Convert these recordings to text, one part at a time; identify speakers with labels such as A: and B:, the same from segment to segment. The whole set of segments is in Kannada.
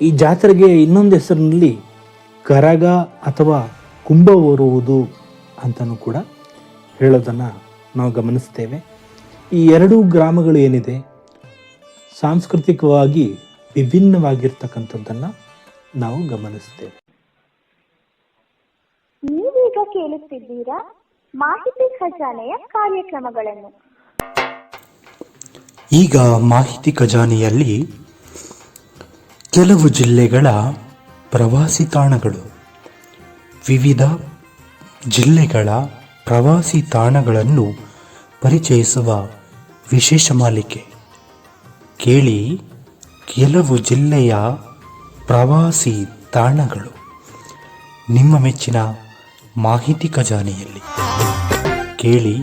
A: ಈ ಜಾತ್ರೆಗೆ ಇನ್ನೊಂದು ಹೆಸರಿನಲ್ಲಿ ಕರಗ ಅಥವಾ ಕುಂಭ ಓರುವುದು ಅಂತಲೂ ಕೂಡ ಹೇಳೋದನ್ನು ನಾವು ಗಮನಿಸ್ತೇವೆ. ಈ ಎರಡೂ ಗ್ರಾಮಗಳು ಏನಿದೆ ಸಾಂಸ್ಕೃತಿಕವಾಗಿ ವಿಭಿನ್ನವಾಗಿರ್ತಕ್ಕಂಥದ್ದನ್ನು ನಾವು ಗಮನಿಸ್ತೇವೆ.
B: ನೀವೀಗ ಕೇಳುತ್ತಿದ್ದೀರಾ ಮಾಹಿತಿ ಖಜಾನೆಯ ಕಾರ್ಯಕ್ರಮಗಳನ್ನು.
C: ಈಗ ಮಾಹಿತಿ ಖಜಾನೆಯಲ್ಲಿ ಕೆಲವು ಜಿಲ್ಲೆಗಳ ಪ್ರವಾಸಿ ತಾಣಗಳು, ವಿವಿಧ ಜಿಲ್ಲೆಗಳ ಪ್ರವಾಸಿ ತಾಣಗಳನ್ನು ಪರಿಚಯಿಸುವ ವಿಶೇಷ ಮಾಲಿಕೆ. ಕೇಳಿ ಕೆಲವು ಜಿಲ್ಲೆಯ ಪ್ರವಾಸಿ ತಾಣಗಳು ನಿಮ್ಮ ಮೆಚ್ಚಿನ ಮಾಹಿತಿ ಖಜಾನೆಯಲ್ಲಿ. ಕೇಳಿ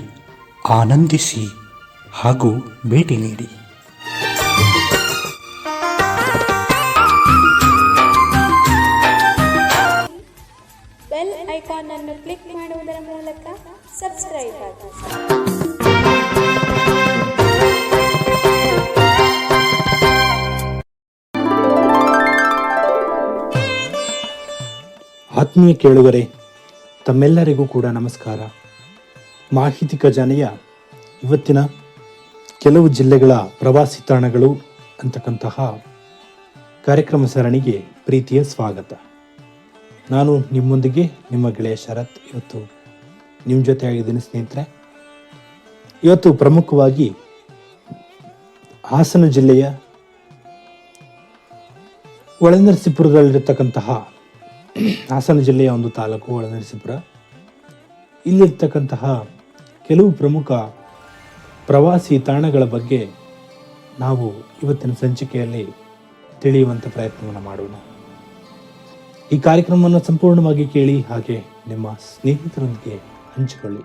C: ಆನಂದಿಸಿ ಹಾಗೂ ಭೇಟಿ ನೀಡಿ.
D: ಬೆಲ್ ಐಕಾನ್ ಅನ್ನು ಕ್ಲಿಕ್ ಮಾಡುವುದರ ಮೂಲಕ ಸಬ್ಸ್ಕ್ರೈಬ್ ಆಗಿ.
A: ಆತ್ಮೀಯ ಕೇಳುಗರೆ, ತಮ್ಮೆಲ್ಲರಿಗೂ ಕೂಡ ನಮಸ್ಕಾರ. ಮಾಹಿತಿ ಖಜಾನೆಯ ಇವತ್ತಿನ ಕೆಲವು ಜಿಲ್ಲೆಗಳ ಪ್ರವಾಸಿ ತಾಣಗಳು ಅಂತಕ್ಕಂತಹ ಕಾರ್ಯಕ್ರಮ ಸರಣಿಗೆ ಪ್ರೀತಿಯ ಸ್ವಾಗತ. ನಾನು ನಿಮ್ಮೊಂದಿಗೆ ನಿಮ್ಮ ಗೆಳೆಯ ಶರತ್ ಇವತ್ತು ನಿಮ್ಮ ಜೊತೆ ಆಗಿದ್ದೀನಿ ಸ್ನೇಹಿತರೆ. ಇವತ್ತು ಪ್ರಮುಖವಾಗಿ ಹಾಸನ ಜಿಲ್ಲೆಯ ಒಳನರಸೀಪುರದಲ್ಲಿರ್ತಕ್ಕಂತಹ ಹಾಸನ ಜಿಲ್ಲೆಯ ಒಂದು ತಾಲೂಕು ಒಳನರಸೀಪುರ. ಇಲ್ಲಿರ್ತಕ್ಕಂತಹ ಕೆಲವು ಪ್ರಮುಖ ಪ್ರವಾಸಿ ತಾಣಗಳ ಬಗ್ಗೆ ನಾವು ಇವತ್ತಿನ ಸಂಚಿಕೆಯಲ್ಲಿ ತಿಳಿಯುವಂಥ ಪ್ರಯತ್ನವನ್ನು ಮಾಡೋಣ. ಈ ಕಾರ್ಯಕ್ರಮವನ್ನು ಸಂಪೂರ್ಣವಾಗಿ ಕೇಳಿ ಹಾಗೆ ನಿಮ್ಮ ಸ್ನೇಹಿತರೊಂದಿಗೆ ಹಂಚಿಕೊಳ್ಳಿ.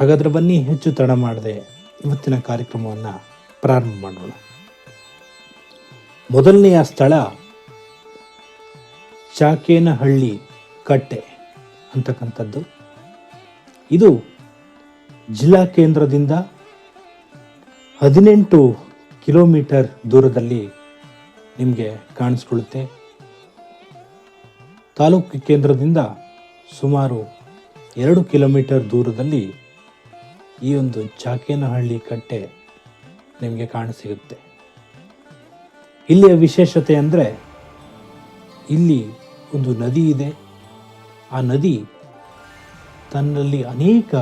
A: ಹಾಗಾದ್ರೆ ಬನ್ನಿ, ಹೆಚ್ಚು ತಡ ಮಾಡದೆ ಇವತ್ತಿನ ಕಾರ್ಯಕ್ರಮವನ್ನು ಪ್ರಾರಂಭ ಮಾಡೋಣ. ಮೊದಲನೆಯ ಸ್ಥಳ ಚಾಕೇನಹಳ್ಳಿ ಕಟ್ಟೆ ಅಂತಕ್ಕಂಥದ್ದು. ಇದು ಜಿಲ್ಲಾ ಕೇಂದ್ರದಿಂದ ಹದಿನೆಂಟು ಕಿಲೋಮೀಟರ್ ದೂರದಲ್ಲಿ ನಿಮಗೆ ಕಾಣಿಸ್ಕೊಳ್ಳುತ್ತೆ. ತಾಲೂಕು ಕೇಂದ್ರದಿಂದ ಸುಮಾರು ಎರಡು ಕಿಲೋಮೀಟರ್ ದೂರದಲ್ಲಿ ಈ ಒಂದು ಚಾಕೇನಹಳ್ಳಿ ಕಟ್ಟೆ ನಿಮಗೆ ಕಾಣಸಿಗುತ್ತೆ. ಇಲ್ಲಿಯ ವಿಶೇಷತೆ ಅಂದರೆ ಇಲ್ಲಿ ಒಂದು ನದಿ ಇದೆ. ಆ ನದಿ ತನ್ನಲ್ಲಿ ಅನೇಕ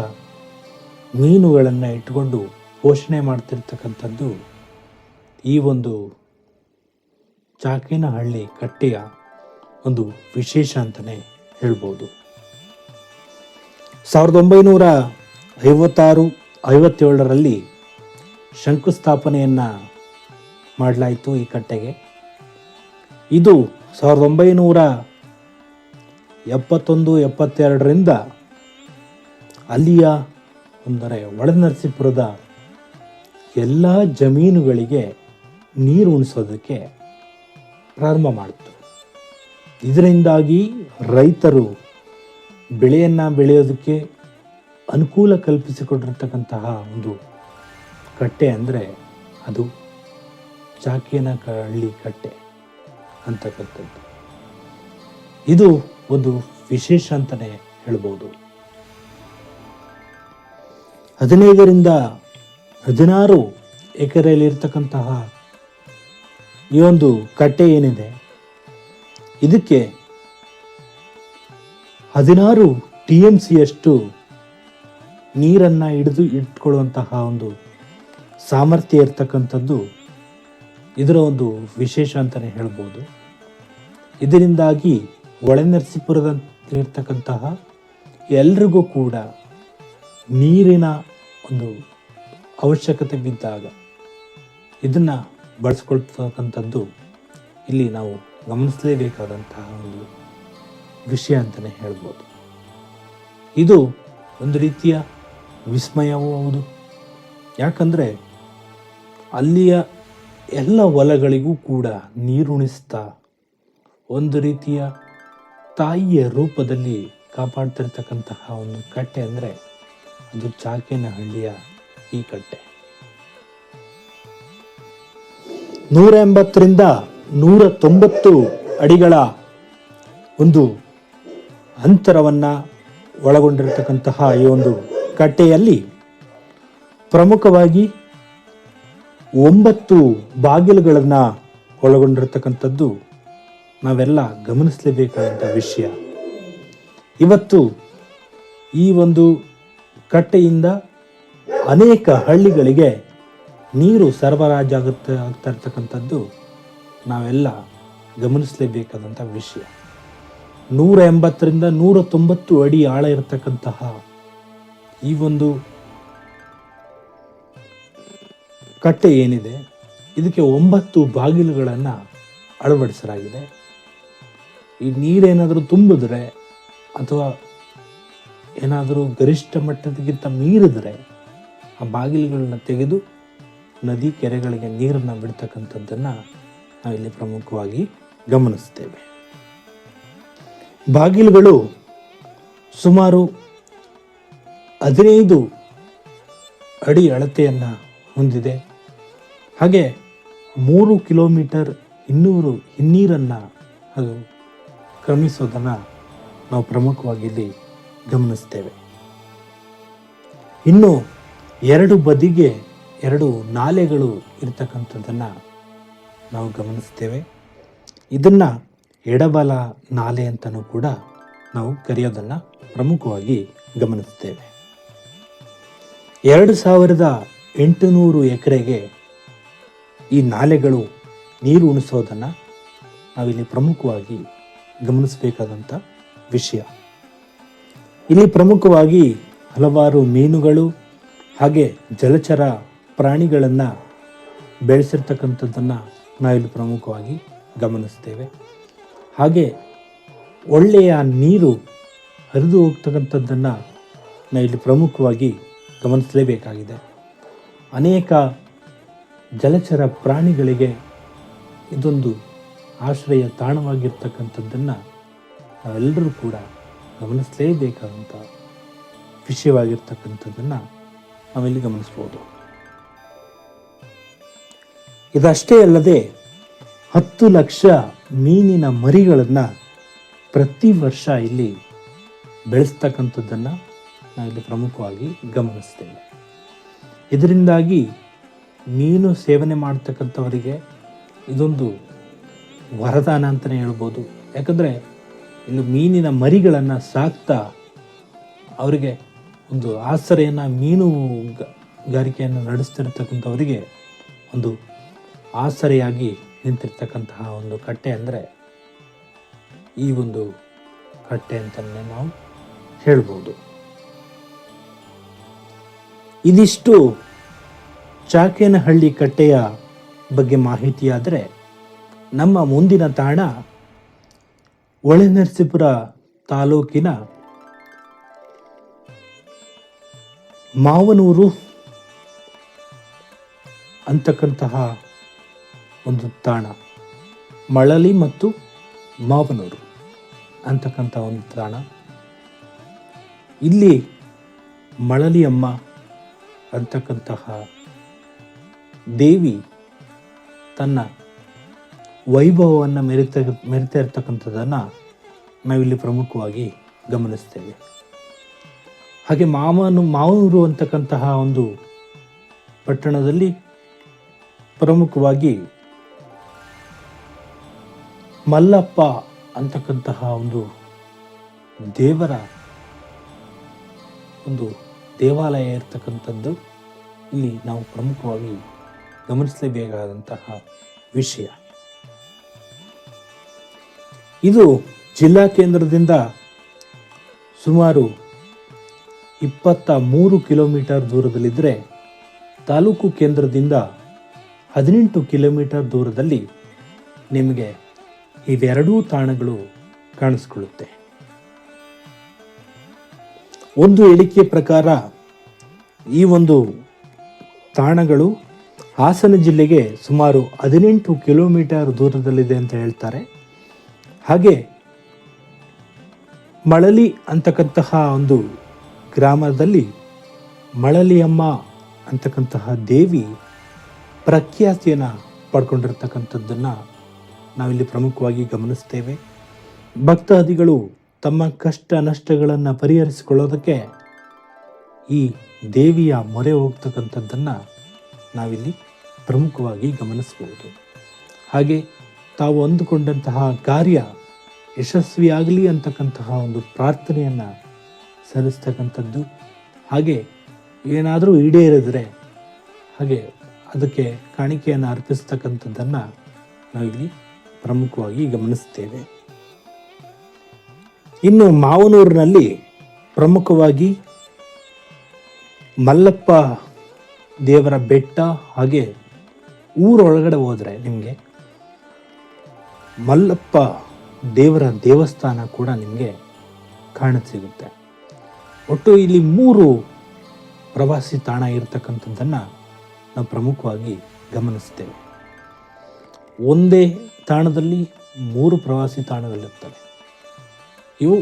A: ಮೀನುಗಳನ್ನು ಇಟ್ಕೊಂಡು ಪೋಷಣೆ ಮಾಡ್ತಿರ್ತಕ್ಕಂಥದ್ದು ಈ ಒಂದು ಚಾಕೇನಹಳ್ಳಿ ಕಟ್ಟೆಯ ಒಂದು ವಿಶೇಷ ಅಂತಲೇ ಹೇಳ್ಬೋದು. ಸಾವಿರದ ಒಂಬೈನೂರ ಐವತ್ತಾರು, ಐವತ್ತೇಳರಲ್ಲಿ ಶಂಕುಸ್ಥಾಪನೆಯನ್ನು ಮಾಡಲಾಯಿತು ಈ ಕಟ್ಟೆಗೆ. ಇದು ಸಾವಿರದ ಒಂಬೈನೂರ ಎಪ್ಪತ್ತೊಂದು, ಎಪ್ಪತ್ತೆರಡರಿಂದ ಅಲ್ಲಿಯ ಅಂದರೆ ಒಳನರಸೀಪುರದ ಎಲ್ಲ ಜಮೀನುಗಳಿಗೆ ನೀರು ಉಣಿಸೋದಕ್ಕೆ ಪ್ರಾರಂಭ ಮಾಡಿತು. ಇದರಿಂದಾಗಿ ರೈತರು ಬೆಳೆಯನ್ನು ಬೆಳೆಯೋದಕ್ಕೆ ಅನುಕೂಲ ಕಲ್ಪಿಸಿಕೊಟ್ಟಿರ್ತಕ್ಕಂತಹ ಒಂದು ಕಟ್ಟೆ ಅಂದರೆ ಅದು ಚಾಕಿಯನ ಹಳ್ಳಿ ಕಟ್ಟೆ ಅಂತಕ್ಕಂಥದ್ದು. ಇದು ಒಂದು ವಿಶೇಷ ಅಂತಲೇ ಹೇಳ್ಬೋದು. ಹದಿನೈದರಿಂದ ಹದಿನಾರು ಎಕರೆಯಲ್ಲಿರ್ತಕ್ಕಂತಹ ಈ ಒಂದು ಕಟ್ಟೆ ಏನಿದೆ ಇದಕ್ಕೆ ಹದಿನಾರು ಟಿ ಎಂ ಸಿಯಷ್ಟು ನೀರನ್ನು ಹಿಡಿದು ಇಟ್ಕೊಳ್ಳುವಂತಹ ಒಂದು ಸಾಮರ್ಥ್ಯ ಇರ್ತಕ್ಕಂಥದ್ದು ಇದರ ಒಂದು ವಿಶೇಷ ಅಂತಲೇ ಹೇಳ್ಬೋದು. ಇದರಿಂದಾಗಿ ಒಳನರಸೀಪುರದಲ್ಲಿರ್ತಕ್ಕಂತಹ ಎಲ್ರಿಗೂ ಕೂಡ ನೀರಿನ ಒಂದು ಅವಶ್ಯಕತೆ ಬಿದ್ದಾಗ ಇದನ್ನು ಬಳಸ್ಕೊಳ್ತಕ್ಕಂಥದ್ದು ಇಲ್ಲಿ ನಾವು ಗಮನಿಸಲೇಬೇಕಾದಂತಹ ಒಂದು ವಿಷಯ ಅಂತಲೇ ಹೇಳ್ಬೋದು. ಇದು ಒಂದು ರೀತಿಯ ವಿಸ್ಮಯವೂ ಹೌದು. ಯಾಕಂದರೆ ಅಲ್ಲಿಯ ಎಲ್ಲ ಹೊಲಗಳಿಗೂ ಕೂಡ ನೀರುಣಿಸ್ತಾ ಒಂದು ರೀತಿಯ ತಾಯಿಯ ರೂಪದಲ್ಲಿ ಕಾಪಾಡ್ತಿರ್ತಕ್ಕಂತಹ ಒಂದು ಕಟ್ಟೆ ಅಂದರೆ ಅದು ಚಾಕೇನಹಳ್ಳಿಯ ಈ ಕಟ್ಟೆ. ನೂರ ಎಂಬತ್ತರಿಂದ ನೂರ ತೊಂಬತ್ತು ಅಡಿಗಳ ಒಂದು ಅಂತರವನ್ನು ಒಳಗೊಂಡಿರತಕ್ಕಂತಹ ಈ ಒಂದು ಕಟ್ಟೆಯಲ್ಲಿ ಪ್ರಮುಖವಾಗಿ ಒಂಬತ್ತು ಬಾಗಿಲುಗಳನ್ನು ಒಳಗೊಂಡಿರತಕ್ಕಂಥದ್ದು ನಾವೆಲ್ಲ ಗಮನಿಸಲೇಬೇಕಾದಂಥ ವಿಷಯ. ಇವತ್ತು ಈ ಒಂದು ಕಟ್ಟೆಯಿಂದ ಅನೇಕ ಹಳ್ಳಿಗಳಿಗೆ ನೀರು ಸರಬರಾಜಾಗುತ್ತೆ ಆಗ್ತಾ ಇರ್ತಕ್ಕಂಥದ್ದು ನಾವೆಲ್ಲ ಗಮನಿಸಲೇಬೇಕಾದಂಥ ವಿಷಯ. ನೂರ ಎಂಬತ್ತರಿಂದ ನೂರ ತೊಂಬತ್ತು ಅಡಿ ಆಳ ಇರತಕ್ಕಂತಹ ಈ ಒಂದು ಕಟ್ಟೆ ಏನಿದೆ, ಇದಕ್ಕೆ ಒಂಬತ್ತು ಬಾಗಿಲುಗಳನ್ನು ಅಳವಡಿಸಲಾಗಿದೆ. ಈ ನೀರೇನಾದರೂ ತುಂಬಿದ್ರೆ ಅಥವಾ ಏನಾದರೂ ಗರಿಷ್ಠ ಮಟ್ಟದಕ್ಕಿಂತ ಮೀರಿದ್ರೆ ಆ ಬಾಗಿಲುಗಳನ್ನ ತೆಗೆದು ನದಿ ಕೆರೆಗಳಿಗೆ ನೀರನ್ನು ಬಿಡ್ತಕ್ಕಂಥದ್ದನ್ನು ನಾವಿಲ್ಲಿ ಪ್ರಮುಖವಾಗಿ ಗಮನಿಸ್ತೇವೆ ಬಾಗಿಲುಗಳು ಸುಮಾರು ಹದಿನೈದು ಅಡಿ ಅಳತೆಯನ್ನು ಹೊಂದಿದೆ. ಹಾಗೆ ಮೂರು ಕಿಲೋಮೀಟರ್ ಇನ್ನೂರು ಹಿನ್ನೀರನ್ನು ಅದು ಕ್ರಮಿಸೋದನ್ನು ನಾವು ಪ್ರಮುಖವಾಗಿ ಇಲ್ಲಿ ಗಮನಿಸ್ತೇವೆ ಇನ್ನು ಎರಡು ಬದಿಗೆ ಎರಡು ನಾಲೆಗಳು ಇರ್ತಕ್ಕಂಥದ್ದನ್ನು ನಾವು ಗಮನಿಸ್ತೇವೆ ಇದನ್ನ ಎಡಬಲ ನಾಲೆ ಅಂತಲೂ ಕೂಡ ನಾವು ಕರೆಯೋದನ್ನ ಪ್ರಮುಖವಾಗಿ ಗಮನಿಸ್ತೇವೆ ಎರಡು ಸಾವಿರದ ಎಂಟುನೂರು ಎಕರೆಗೆ ಈ ನಾಲೆಗಳು ನೀರು ಉಣಿಸೋದನ್ನ ನಾವಿಲ್ಲಿ ಪ್ರಮುಖವಾಗಿ ಗಮನಿಸಬೇಕಾದಂಥ ವಿಷಯ. ಇಲ್ಲಿ ಪ್ರಮುಖವಾಗಿ ಹಲವಾರು ಮೀನುಗಳು ಹಾಗೆ ಜಲಚರ ಪ್ರಾಣಿಗಳನ್ನು ಬೆಳೆಸಿರ್ತಕ್ಕಂಥದ್ದನ್ನು ನಾವಿಲ್ಲಿ ಪ್ರಮುಖವಾಗಿ ಗಮನಿಸ್ತೇವೆ ಹಾಗೆ ಒಳ್ಳೆಯ ನೀರು ಹರಿದು ಹೋಗ್ತಕ್ಕಂಥದ್ದನ್ನು ನಾವಿಲ್ಲಿ ಪ್ರಮುಖವಾಗಿ ಗಮನಿಸಲೇಬೇಕಾಗಿದೆ. ಅನೇಕ ಜಲಚರ ಪ್ರಾಣಿಗಳಿಗೆ ಇದೊಂದು ಆಶ್ರಯ ತಾಣವಾಗಿರ್ತಕ್ಕಂಥದ್ದನ್ನು ನಾವೆಲ್ಲರೂ ಕೂಡ ಗಮನಿಸಲೇಬೇಕಾದಂಥ ವಿಷಯವಾಗಿರ್ತಕ್ಕಂಥದ್ದನ್ನು ನಾವಿಲ್ಲಿ ಗಮನಿಸ್ಬೋದು. ಇದಷ್ಟೇ ಅಲ್ಲದೆ ಹತ್ತು ಲಕ್ಷ ಮೀನಿನ ಮರಿಗಳನ್ನು ಪ್ರತಿ ವರ್ಷ ಇಲ್ಲಿ ಬೆಳೆಸ್ತಕ್ಕಂಥದ್ದನ್ನು ನಾವಿಲ್ಲಿ ಪ್ರಮುಖವಾಗಿ ಗಮನಿಸ್ತೇವೆ. ಇದರಿಂದಾಗಿ ಮೀನು ಸೇವನೆ ಮಾಡ್ತಕ್ಕಂಥವರಿಗೆ ಇದೊಂದು ವರದಾನ ಅಂತಲೇ ಹೇಳ್ಬೋದು. ಯಾಕಂದರೆ ಇಲ್ಲಿ ಮೀನಿನ ಮರಿಗಳನ್ನು ಸಾಕ್ತಾ ಅವರಿಗೆ ಒಂದು ಆಸರೆಯನ್ನು ಮೀನುಗಾರಿಕೆಯನ್ನು ನಡೆಸ್ತಿರ್ತಕ್ಕಂಥವರಿಗೆ ಒಂದು ಆಸರೆಯಾಗಿ ನಿಂತಿರ್ತಕ್ಕಂತಹ ಒಂದು ಕಟ್ಟೆ ಅಂದರೆ ಈ ಒಂದು ಕಟ್ಟೆ ಅಂತಲೇ ನಾವು ಹೇಳ್ಬೋದು. ಇದಿಷ್ಟು ಚಾಕೇನಹಳ್ಳಿ ಕಟ್ಟೆಯ ಬಗ್ಗೆ ಮಾಹಿತಿಯಾದರೆ ನಮ್ಮ ಮುಂದಿನ ತಾಣ ಒಳನರಸೀಪುರ ತಾಲೂಕಿನ ಮಾವನೂರು ಅಂತಕ್ಕಂತಹ ಒಂದು ತಾಣ. ಮಳಲಿ ಮತ್ತು ಮಾವನೂರು ಅಂತಕ್ಕಂಥ ಒಂದು ತಾಣ. ಇಲ್ಲಿ ಮಳಲಿಯಮ್ಮ ಅಂತಕ್ಕಂತಹ ದೇವಿ ತನ್ನ ವೈಭವವನ್ನು ಮೆರೆತ, ಮೆರೆತಾ ಇರ್ತಕ್ಕಂಥದ್ದನ್ನು ನಾವಿಲ್ಲಿ ಪ್ರಮುಖವಾಗಿ ಗಮನಿಸ್ತೇವೆ. ಹಾಗೆ ಮಾವನು, ಮಾವನೂರು ಅಂತಕ್ಕಂತಹ ಒಂದು ಪಟ್ಟಣದಲ್ಲಿ ಪ್ರಮುಖವಾಗಿ ಮಲ್ಲಪ್ಪ ಅಂತಕ್ಕಂತಹ ಒಂದು ದೇವರ ಒಂದು ದೇವಾಲಯ ಇರ್ತಕ್ಕಂಥದ್ದು ಇಲ್ಲಿ ನಾವು ಪ್ರಮುಖವಾಗಿ ಗಮನಿಸಲೇಬೇಕಾದಂತಹ ವಿಷಯ. ಇದು ಜಿಲ್ಲಾ ಕೇಂದ್ರದಿಂದ ಸುಮಾರು ಇಪ್ಪತ್ತ ಮೂರು ಕಿಲೋಮೀಟರ್ ದೂರದಲ್ಲಿದ್ದರೆ ತಾಲೂಕು ಕೇಂದ್ರದಿಂದ ಹದಿನೆಂಟು ಕಿಲೋಮೀಟರ್ ದೂರದಲ್ಲಿ ನಿಮಗೆ ಇವೆರಡೂ ತಾಣಗಳು ಕಾಣಿಸ್ಕೊಳ್ಳುತ್ತೆ. ಒಂದು ಹೇಳಿಕೆ ಪ್ರಕಾರ ಈ ಒಂದು ತಾಣಗಳು ಹಾಸನ ಜಿಲ್ಲೆಗೆ ಸುಮಾರು ಹದಿನೆಂಟು ಕಿಲೋಮೀಟರ್ ದೂರದಲ್ಲಿದೆ ಅಂತ ಹೇಳ್ತಾರೆ. ಹಾಗೆ ಮಳಲಿ ಅಂತಕ್ಕಂತಹ ಒಂದು ಗ್ರಾಮದಲ್ಲಿ ಮಳಲಿಯಮ್ಮ ಅಂತಕ್ಕಂತಹ ದೇವಿ ಪ್ರಖ್ಯಾತಿಯನ್ನು ಪಡ್ಕೊಂಡಿರ್ತಕ್ಕಂಥದ್ದನ್ನು ನಾವಿಲ್ಲಿ ಪ್ರಮುಖವಾಗಿ ಗಮನಿಸ್ತೇವೆ ಭಕ್ತಾದಿಗಳು ತಮ್ಮ ಕಷ್ಟ ನಷ್ಟಗಳನ್ನು ಪರಿಹರಿಸಿಕೊಳ್ಳೋದಕ್ಕೆ ಈ ದೇವಿಯ ಮೊರೆ ಹೋಗ್ತಕ್ಕಂಥದ್ದನ್ನು ನಾವಿಲ್ಲಿ ಪ್ರಮುಖವಾಗಿ ಗಮನಿಸಬಹುದು. ಹಾಗೆ ತಾವು ಅಂದುಕೊಂಡಂತಹ ಕಾರ್ಯ ಯಶಸ್ವಿಯಾಗಲಿ ಅಂತಕ್ಕಂತಹ ಒಂದು ಪ್ರಾರ್ಥನೆಯನ್ನು ಸಲ್ಲಿಸ್ತಕ್ಕಂಥದ್ದು. ಹಾಗೆ ಏನಾದರೂ ಈಡೇರಿದರೆ ಹಾಗೆ ಅದಕ್ಕೆ ಕಾಣಿಕೆಯನ್ನು ಅರ್ಪಿಸ್ತಕ್ಕಂಥದ್ದನ್ನು ನಾವಿಲ್ಲಿ ಪ್ರಮುಖವಾಗಿ ಗಮನಿಸುತ್ತೇವೆ. ಇನ್ನು ಮಾವನೂರಿನಲ್ಲಿ ಪ್ರಮುಖವಾಗಿ ಮಲ್ಲಪ್ಪ ದೇವರ ಬೆಟ್ಟ ಹಾಗೆ ಊರೊಳಗಡೆ ಹೋದರೆ ನಿಮಗೆ ಮಲ್ಲಪ್ಪ ದೇವರ ದೇವಸ್ಥಾನ ಕೂಡ ನಿಮಗೆ ಕಾಣಸಿಗುತ್ತೆ. ಒಟ್ಟು ಇಲ್ಲಿ ಮೂರು ಪ್ರವಾಸಿ ತಾಣ ಇರತಕ್ಕಂಥದ್ದನ್ನು ನಾವು ಪ್ರಮುಖವಾಗಿ ಗಮನಿಸ್ತೇವೆ ಒಂದೇ ತಾಣದಲ್ಲಿ ಮೂರು ಪ್ರವಾಸಿ ತಾಣಗಳಿರ್ತವೆ ಇವು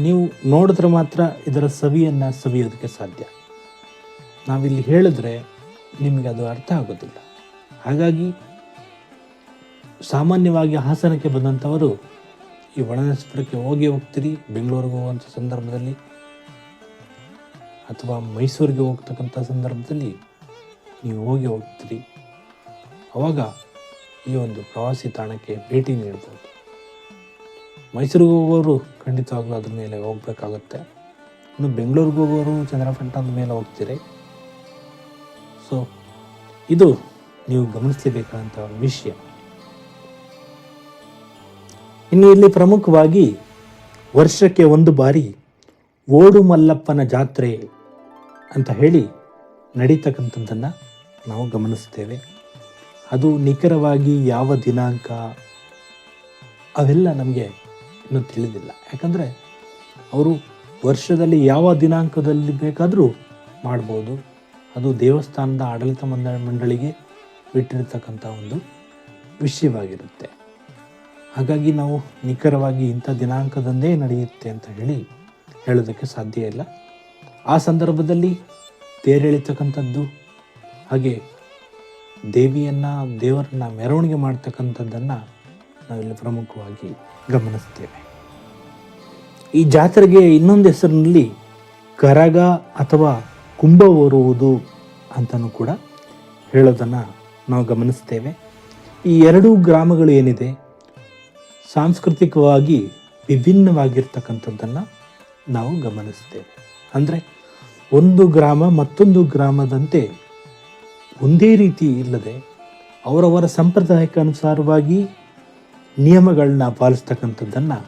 A: ನೀವು ನೋಡಿದ್ರೆ ಮಾತ್ರ ಇದರ ಸವಿಯನ್ನು ಸವಿಯೋದಕ್ಕೆ ಸಾಧ್ಯ. ನಾವಿಲ್ಲಿ ಹೇಳಿದ್ರೆ ನಿಮಗೆ ಅದು ಅರ್ಥ ಆಗೋದಿಲ್ಲ. ಹಾಗಾಗಿ ಸಾಮಾನ್ಯವಾಗಿ ಹಾಸನಕ್ಕೆ ಬಂದಂಥವರು ಈ ಒಳನಸ್ಪುರಕ್ಕೆ ಹೋಗಿ ಹೋಗ್ತೀರಿ, ಬೆಂಗಳೂರಿಗೆ ಹೋಗುವಂಥ ಸಂದರ್ಭದಲ್ಲಿ ಅಥವಾ ಮೈಸೂರಿಗೆ ಹೋಗ್ತಕ್ಕಂಥ ಸಂದರ್ಭದಲ್ಲಿ ನೀವು ಹೋಗಿ ಹೋಗ್ತೀರಿ. ಅವಾಗ ಈ ಒಂದು ಪ್ರವಾಸಿ ತಾಣಕ್ಕೆ ಭೇಟಿ ನೀಡ್ಬೋದು. ಮೈಸೂರಿಗೆ ಹೋಗೋರು ಖಂಡಿತವಾಗ್ಲೂ ಅದ್ರ ಮೇಲೆ ಹೋಗಬೇಕಾಗುತ್ತೆ. ಇನ್ನು ಬೆಂಗಳೂರಿಗೆ ಹೋಗೋರು ಚಂದ್ರಪಟ್ಟಣದ ಮೇಲೆ ಹೋಗ್ತೀರಿ. ಸೊ ಇದು ನೀವು ಗಮನಿಸಲೇಬೇಕಾದಂಥ ಒಂದು ವಿಷಯ. ಇನ್ನು ಇಲ್ಲಿ ಪ್ರಮುಖವಾಗಿ ವರ್ಷಕ್ಕೆ ಒಂದು ಬಾರಿ ಓಡು ಮಲ್ಲಪ್ಪನ ಜಾತ್ರೆ ಅಂತ ಹೇಳಿ ನಡೀತಕ್ಕಂಥದ್ದನ್ನು ನಾವು ಗಮನಿಸ್ತೇವೆ. ಅದು ನಿಖರವಾಗಿ ಯಾವ ದಿನಾಂಕ, ಅವೆಲ್ಲ ನಮಗೆ ಇನ್ನೂ ತಿಳಿದಿಲ್ಲ. ಯಾಕಂದರೆ ಅವರು ವರ್ಷದಲ್ಲಿ ಯಾವ ದಿನಾಂಕದಲ್ಲಿ ಬೇಕಾದರೂ ಮಾಡ್ಬೋದು. ಅದು ದೇವಸ್ಥಾನದ ಆಡಳಿತ ಮಂಡ, ಮಂಡಳಿಗೆ ಬಿಟ್ಟಿರ್ತಕ್ಕಂಥ ಒಂದು ವಿಷಯವಾಗಿರುತ್ತೆ. ಹಾಗಾಗಿ ನಾವು ನಿಖರವಾಗಿ ಇಂಥ ದಿನಾಂಕದಂದೇ ನಡೆಯುತ್ತೆ ಅಂತ ಹೇಳಿ ಹೇಳೋದಕ್ಕೆ ಸಾಧ್ಯ ಇಲ್ಲ. ಆ ಸಂದರ್ಭದಲ್ಲಿ ತೇರೆಳಿತಕ್ಕಂಥದ್ದು ಹಾಗೆ ದೇವಿಯನ್ನು, ದೇವರನ್ನ ಮೆರವಣಿಗೆ ಮಾಡ್ತಕ್ಕಂಥದ್ದನ್ನು ನಾವಿಲ್ಲಿ ಪ್ರಮುಖವಾಗಿ ಗಮನಿಸ್ತೇವೆ. ಈ ಜಾತ್ರೆಗೆ ಇನ್ನೊಂದು ಹೆಸರಿನಲ್ಲಿ ಕರಗ ಅಥವಾ ಕುಂಭ ಓರುವುದು ಅಂತಲೂ ಕೂಡ ಹೇಳೋದನ್ನು ನಾವು ಗಮನಿಸ್ತೇವೆ. ಈ ಎರಡೂ ಗ್ರಾಮಗಳು ಏನಿದೆ, ಸಾಂಸ್ಕೃತಿಕವಾಗಿ ವಿಭಿನ್ನವಾಗಿರ್ತಕ್ಕಂಥದ್ದನ್ನು ನಾವು ಗಮನಿಸ್ತೇವೆ. ಅಂದರೆ ಒಂದು ಗ್ರಾಮ ಮತ್ತೊಂದು ಗ್ರಾಮದಂತೆ ಒಂದೇ ರೀತಿ ಇಲ್ಲದೆ ಅವರವರ ಸಂಪ್ರದಾಯಕ್ಕೆ ಅನುಸಾರವಾಗಿ ನಿಯಮಗಳನ್ನ ಪಾಲಿಸ್ತಕ್ಕಂಥದ್ದನ್ನು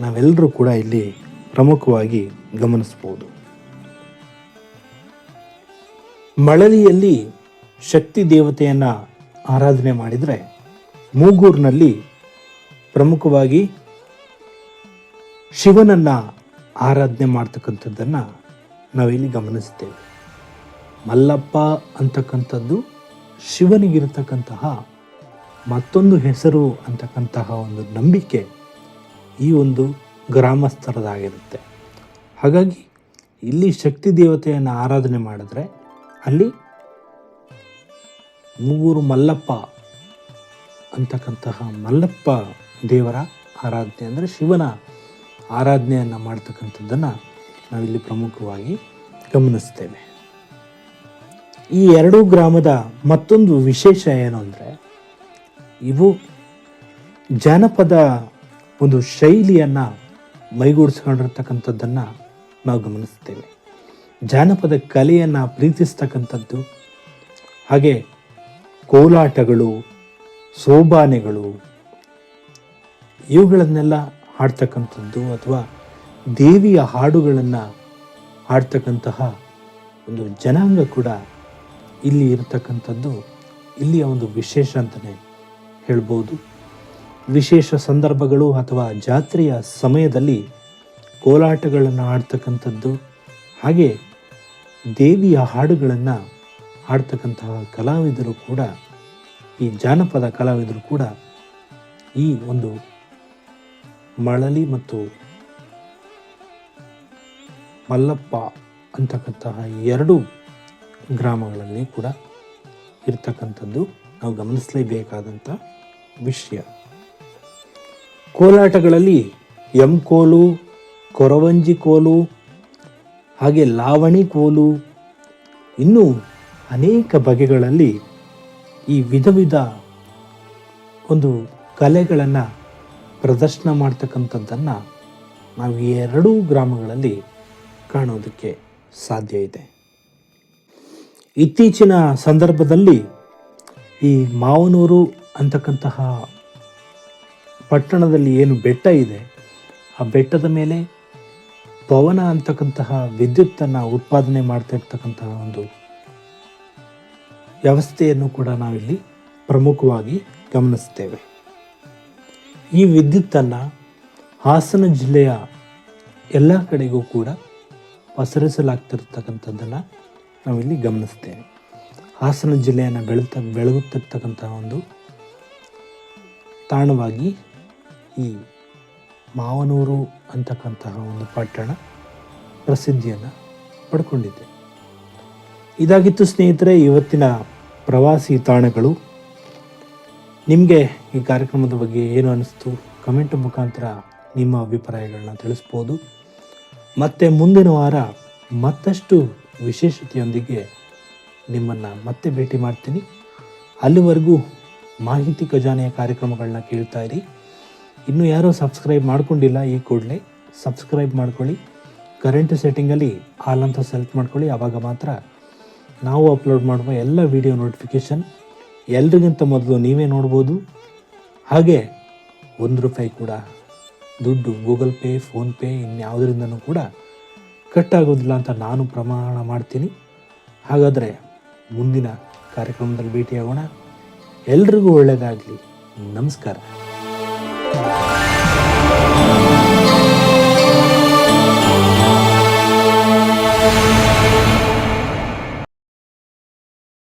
A: ನಾವೆಲ್ಲರೂ ಕೂಡ ಇಲ್ಲಿ ಪ್ರಮುಖವಾಗಿ ಗಮನಿಸ್ಬೋದು ಮಳಲಿಯಲ್ಲಿ ಶಕ್ತಿ ದೇವತೆಯನ್ನು ಆರಾಧನೆ ಮಾಡಿದರೆ ಮೂಗೂರಿನಲ್ಲಿ ಪ್ರಮುಖವಾಗಿ ಶಿವನನ್ನು ಆರಾಧನೆ ಮಾಡ್ತಕ್ಕಂಥದ್ದನ್ನು ನಾವಿಲ್ಲಿ ಗಮನಿಸ್ತೇವೆ. ಮಲ್ಲಪ್ಪ ಅಂತಕ್ಕಂಥದ್ದು ಶಿವನಿಗಿರತಕ್ಕಂತಹ ಮತ್ತೊಂದು ಹೆಸರು ಅಂತಕ್ಕಂತಹ ಒಂದು ನಂಬಿಕೆ ಈ ಒಂದು ಗ್ರಾಮಸ್ಥರದಾಗಿರುತ್ತೆ. ಹಾಗಾಗಿ ಇಲ್ಲಿ ಶಕ್ತಿ ದೇವತೆಯನ್ನು ಆರಾಧನೆ ಮಾಡಿದ್ರೆ ಅಲ್ಲಿ ಮೂಗೂರು ಮಲ್ಲಪ್ಪ ಅಂತಕ್ಕಂತಹ ಮಲ್ಲಪ್ಪ ದೇವರ ಆರಾಧನೆ ಅಂದರೆ ಶಿವನ ಆರಾಧನೆಯನ್ನು ಮಾಡ್ತಕ್ಕಂಥದ್ದನ್ನು ನಾವಿಲ್ಲಿ ಪ್ರಮುಖವಾಗಿ ಗಮನಿಸ್ತೇವೆ. ಈ ಎರಡೂ ಗ್ರಾಮದ ಮತ್ತೊಂದು ವಿಶೇಷ ಏನು ಅಂದರೆ, ಇವು ಜಾನಪದ ಒಂದು ಶೈಲಿಯನ್ನು ಮೈಗೂಡಿಸ್ಕೊಂಡಿರ್ತಕ್ಕಂಥದ್ದನ್ನು ನಾವು ಗಮನಿಸ್ತೇವೆ. ಜಾನಪದ ಕಲೆಯನ್ನು ಪ್ರೀತಿಸ್ತಕ್ಕಂಥದ್ದು, ಹಾಗೆ ಕೋಲಾಟಗಳು, ಸೋಬಾನೆಗಳು, ಇವುಗಳನ್ನೆಲ್ಲ ಹಾಡ್ತಕ್ಕಂಥದ್ದು ಅಥವಾ ದೇವಿಯ ಹಾಡುಗಳನ್ನು ಹಾಡ್ತಕ್ಕಂತಹ ಒಂದು ಜನಾಂಗ ಕೂಡ ಇಲ್ಲಿ ಇರತಕ್ಕಂಥದ್ದು ಇಲ್ಲಿಯ ಒಂದು ವಿಶೇಷ ಅಂತಲೇ ಹೇಳ್ಬೋದು. ವಿಶೇಷ ಸಂದರ್ಭಗಳು ಅಥವಾ ಜಾತ್ರೆಯ ಸಮಯದಲ್ಲಿ ಕೋಲಾಟಗಳನ್ನು ಆಡ್ತಕ್ಕಂಥದ್ದು, ಹಾಗೆ ದೇವಿಯ ಹಾಡುಗಳನ್ನು ಹಾಡ್ತಕ್ಕಂತಹ ಕಲಾವಿದರು ಕೂಡ, ಈ ಜಾನಪದ ಕಲಾವಿದರು ಕೂಡ ಈ ಒಂದು ಮಳಲಿ ಮತ್ತು ಮಲ್ಲಪ್ಪ ಅಂತಕ್ಕಂತಹ ಎರಡು ಗ್ರಾಮಗಳಲ್ಲಿ ಕೂಡ ಇರ್ತಕ್ಕಂಥದ್ದು ನಾವು ಗಮನಿಸಲೇಬೇಕಾದಂಥ ವಿಷಯ. ಕೋಲಾಟಗಳಲ್ಲಿ ಎಂ ಕೋಲು ಕೊರವಂಜಿ ಕೋಲು, ಹಾಗೆ ಲಾವಣಿ ಕೋಲು ಇನ್ನೂ ಅನೇಕ ಬಗೆಗಳಲ್ಲಿ ಈ ವಿಧ ವಿಧ ಒಂದು ಕಲೆಗಳನ್ನು ಪ್ರದರ್ಶನ ಮಾಡ್ತಕ್ಕಂಥದ್ದನ್ನು ನಾವು ಎರಡೂ ಗ್ರಾಮಗಳಲ್ಲಿ ಕಾಣೋದಕ್ಕೆ ಸಾಧ್ಯ ಇದೆ. ಇತ್ತೀಚಿನ ಸಂದರ್ಭದಲ್ಲಿ ಈ ಮಾವನೂರು ಅಂತಕ್ಕಂತಹ ಪಟ್ಟಣದಲ್ಲಿ ಏನು ಬೆಟ್ಟ ಇದೆ, ಆ ಬೆಟ್ಟದ ಮೇಲೆ ಪವನ ಅಂತಕ್ಕಂತಹ ವಿದ್ಯುತ್ತನ್ನು ಉತ್ಪಾದನೆ ಮಾಡ್ತಾ ಇರ್ತಕ್ಕಂತಹ ಒಂದು ವ್ಯವಸ್ಥೆಯನ್ನು ಕೂಡ ನಾವಿಲ್ಲಿ ಪ್ರಮುಖವಾಗಿ ಗಮನಿಸ್ತೇವೆ ಈ ವಿದ್ಯುತ್ತನ್ನು ಹಾಸನ ಜಿಲ್ಲೆಯ ಎಲ್ಲ ಕಡೆಗೂ ಕೂಡ ಪಸರಿಸಲಾಗ್ತಿರ್ತಕ್ಕಂಥದ್ದನ್ನು ನಾವಿಲ್ಲಿ ಗಮನಿಸ್ತೇವೆ. ಹಾಸನ ಜಿಲ್ಲೆಯನ್ನು ಬೆಳತ, ಬೆಳಗುತ್ತಿರ್ತಕ್ಕಂತಹ ಒಂದು ತಾಣವಾಗಿ ಈ ಮಾವನೂರು ಅಂತಕ್ಕಂತಹ ಒಂದು ಪಟ್ಟಣ ಪ್ರಸಿದ್ಧಿಯನ್ನು ಪಡ್ಕೊಂಡಿದೆ. ಇದಾಗಿತ್ತು ಸ್ನೇಹಿತರೆ, ಇವತ್ತಿನ ಪ್ರವಾಸಿ ತಾಣಗಳು. ನಿಮಗೆ ಈ ಕಾರ್ಯಕ್ರಮದ ಬಗ್ಗೆ ಏನು ಅನ್ನಿಸ್ತು ಕಮೆಂಟ್ ಮುಖಾಂತರ ನಿಮ್ಮ ಅಭಿಪ್ರಾಯಗಳನ್ನ ತಿಳಿಸ್ಬೋದು. ಮತ್ತೆ ಮುಂದಿನ ವಾರ ಮತ್ತಷ್ಟು ವಿಶೇಷತೆಯೊಂದಿಗೆ ನಿಮ್ಮನ್ನು ಮತ್ತೆ ಭೇಟಿ ಮಾಡ್ತೀನಿ. ಅಲ್ಲಿವರೆಗೂ ಮಾಹಿತಿ ಖಜಾನೆಯ ಕಾರ್ಯಕ್ರಮಗಳನ್ನ ಕೇಳ್ತಾ ಇರಿ. ಇನ್ನೂ ಯಾರೂ ಸಬ್ಸ್ಕ್ರೈಬ್ ಮಾಡ್ಕೊಂಡಿಲ್ಲ ಈ ಕೂಡಲೇ ಸಬ್ಸ್ಕ್ರೈಬ್ ಮಾಡ್ಕೊಳ್ಳಿ. ಕರೆಂಟ್ ಸೆಟ್ಟಿಂಗಲ್ಲಿ ಆಲ್ ಅಂತ ಸೆಲೆಕ್ಟ್ ಮಾಡ್ಕೊಳ್ಳಿ. ಆವಾಗ ಮಾತ್ರ ನಾವು ಅಪ್ಲೋಡ್ ಮಾಡುವ ಎಲ್ಲ ವಿಡಿಯೋ ನೋಟಿಫಿಕೇಷನ್ ಎಲ್ರಿಗಿಂತ ಮೊದಲು ನೀವೇ ನೋಡ್ಬೋದು. ಹಾಗೆ ಒಂದು ರೂಪಾಯಿ ಕೂಡ, ದುಡ್ಡು ಗೂಗಲ್ ಪೇ ಫೋನ್ಪೇ ಇನ್ಯಾವುದರಿಂದನೂ ಕೂಡ ಕಟ್ ಆಗೋದಿಲ್ಲ ಅಂತ ನಾನು ಪ್ರಮಾಣ ಮಾಡ್ತೀನಿ. ಹಾಗಾದರೆ ಮುಂದಿನ ಕಾರ್ಯಕ್ರಮದಲ್ಲಿ ಭೇಟಿಯಾಗೋಣ. ಎಲ್ರಿಗೂ ಒಳ್ಳೆಯದಾಗಲಿ ನಮಸ್ಕಾರ.